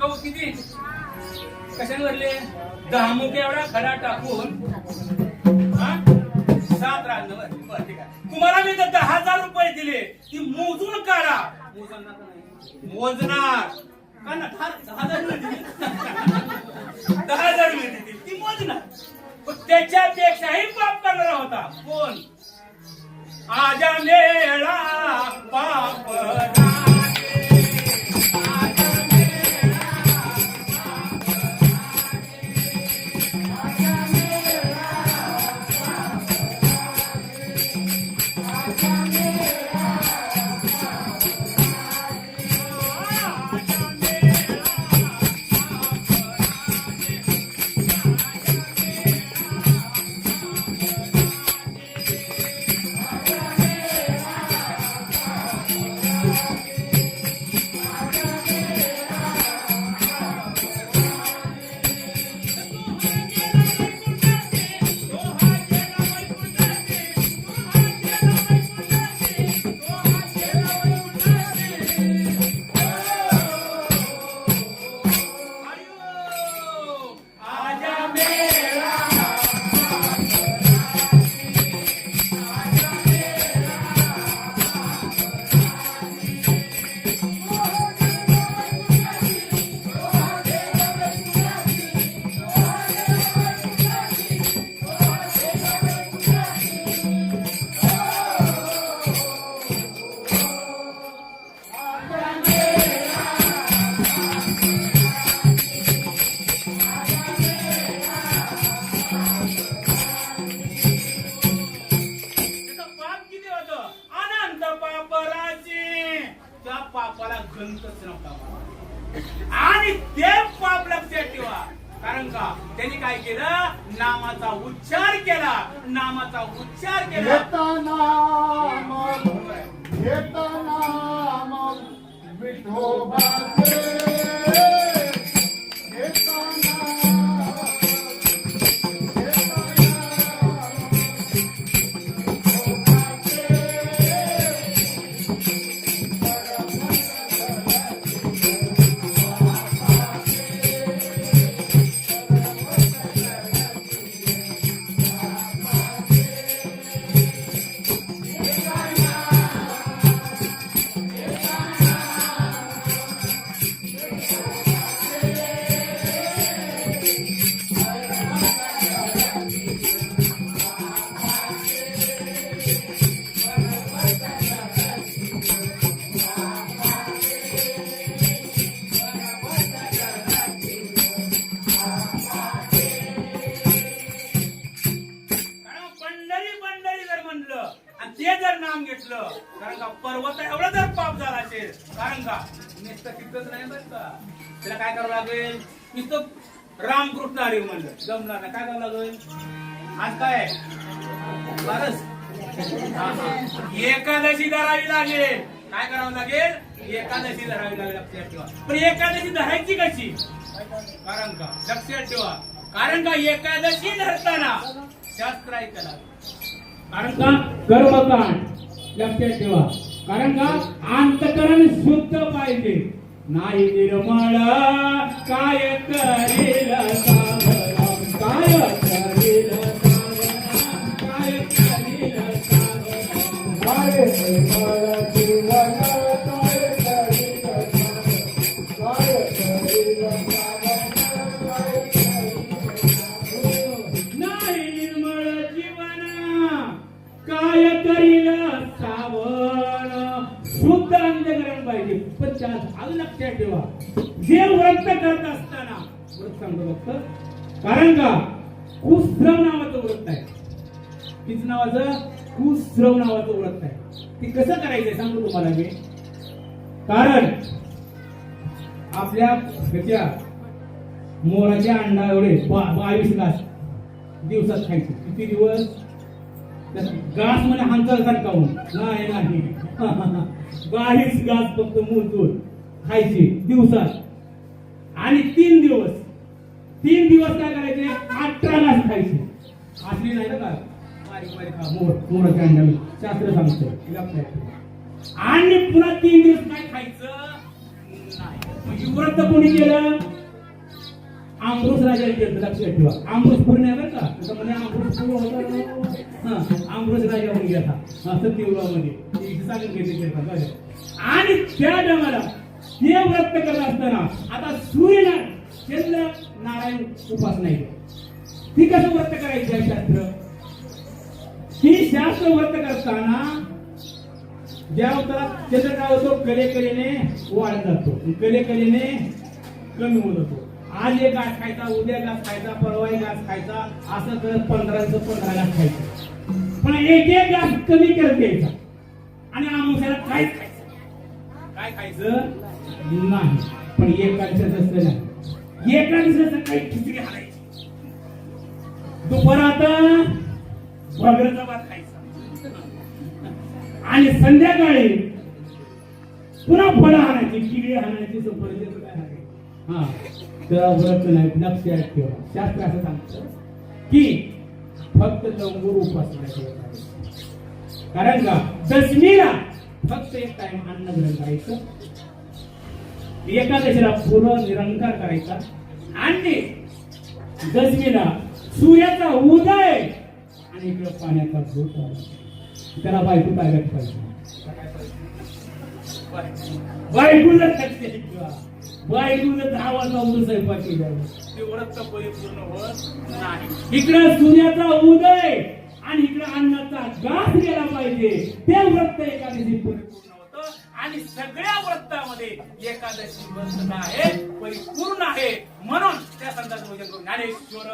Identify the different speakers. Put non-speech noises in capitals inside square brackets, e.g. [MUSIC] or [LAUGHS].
Speaker 1: कौ किती? कशाने भरले दहा मुके एवढा खडा टाकून हा? सात रांगण बरं ठीक आहे. तुम्हाला मी तर दहा हजार रुपये दिले. ती मोजून काढा. मोजणार. का ना दहा दहा हजार मिळतील दहा हजार मिळतील ती मोजणार. पण त्याच्यापेक्षाही पाप करणारा होता. कोण? आजा मेळा पाप शंका त्यांनी काय केलं? नामाचा उच्चार केला. नामाचा उच्चार केला.
Speaker 2: घेताना मग घेताना
Speaker 1: घेतलं कारण का पर्वत एवढा जर पाप झाला असेल. कारण का? नुसतं तिथंच नाही बरं का. त्याला काय करावं लागेल? नुसतं रामकृष्ण हरी म्हणलं. जमणार नाही. काय करावं लागेल? आज काय. एकादशी धरावी लागेल. काय करावं लागेल? एकादशी धरावी लागेल लक्षात ठेवा. पण एकादशी धरायची कशी? कारण का? लक्षात ठेवा. कारण का एकादशी धरताना शास्त्र ऐकायला कारण का? कर्मकांड. लक्षात ठेवा. कारण का? अंतकरण शुद्ध पाहिजे. नाही निर्मळ काय करेल काय करेल काय करेल लक्षात ठेवा. जे व्रत करत असताना व्रत सांगतो फक्त. कारण का? कुश्रव नावाचं व्रत आहे. तीच नावाचं कुश्रव नावाचं व्रत आहे. ते कसं करायचं सांगतो तुम्हाला मी. कारण आपल्या ह्याच्या मोराच्या अंडा एवढे बा- बावीस घास दिवसात खायचे. किती दिवस? घास म्हणजे हांगकाळसारखा होऊन. नाही नाही. [LAUGHS] बावीस घास फक्त मोजून खायचे दिवसात. आणि तीन दिवस. तीन दिवस काय करायचे? अठरा घास खायचे. असली नाही ना का? बारीक बारीक खा मोर मोराच्या शास्त्र सांगतं. लक्षात आणि पुन्हा तीन दिवस काय खायचं? व्रत कोणी केलं? आमृष राजाने केलं लक्षात ठेवा. आमृष पूर्ण आहे बरं का? तसं म्हणजे आमृष पूर्ण होतं. हा अमृत राजा होऊन गेला. हा सांगून घेतले आणि त्या टायमाला देव व्रत करत असताना आता सूर्य चंद्र नारायण उपास नाही ती कसं व्रत करायची आहे शास्त्र? ती शास्त्र व्रत करताना ज्या अवतारात चंद्र काय होतो? कले कलेने वाढत जातो. कले कलेने कमी होत होतो आज एक घास खायचा उद्या घास खायचा परवा एक घास खायचा असं करत पंधराचं पंधरा घास खायचं. पण एक एक घास कमी करत घ्यायचा. आणि आमच्याला काय खायचं? काय खायचं? नाही पण एकांचं तसं नाही. एकांचं सकाळी खिचडी हाणायची. दुपारात बगरचा भात खायचा. आणि संध्याकाळी पुन्हा फळं हाणायची किडी हाणायची सफरचंद काय आहे हा तर व्रत नाही लक्षात ठेवा शास्त्र असं सांगतं की फक्त लंगूर उपासना करायची. कारण का? दशमीला फक्त एक टाइम अन्न ग्रहण करायचं. एकादशीला पूर्ण निरंकार करायचा. आणि दशमीला सूर्याचा उदय आणि इकडे पाण्याचा झोत. त्याला बायको काय व्यक्त पाहिजे बायको जर खाते किंवा बायको जर दहा वाजता उदय स्वयंपाक केल्यावर. इकडे सूर्याचा उदय आणि इकडे अन्नाचा घास गेला पाहिजे. ते व्रत एकादशी परिपूर्ण आणि सगळ्या व्रतामध्ये एकादशी व्रत आहे परिपूर्ण आहे. म्हणून त्या संतांचं पूजन करू ज्ञानेश्वर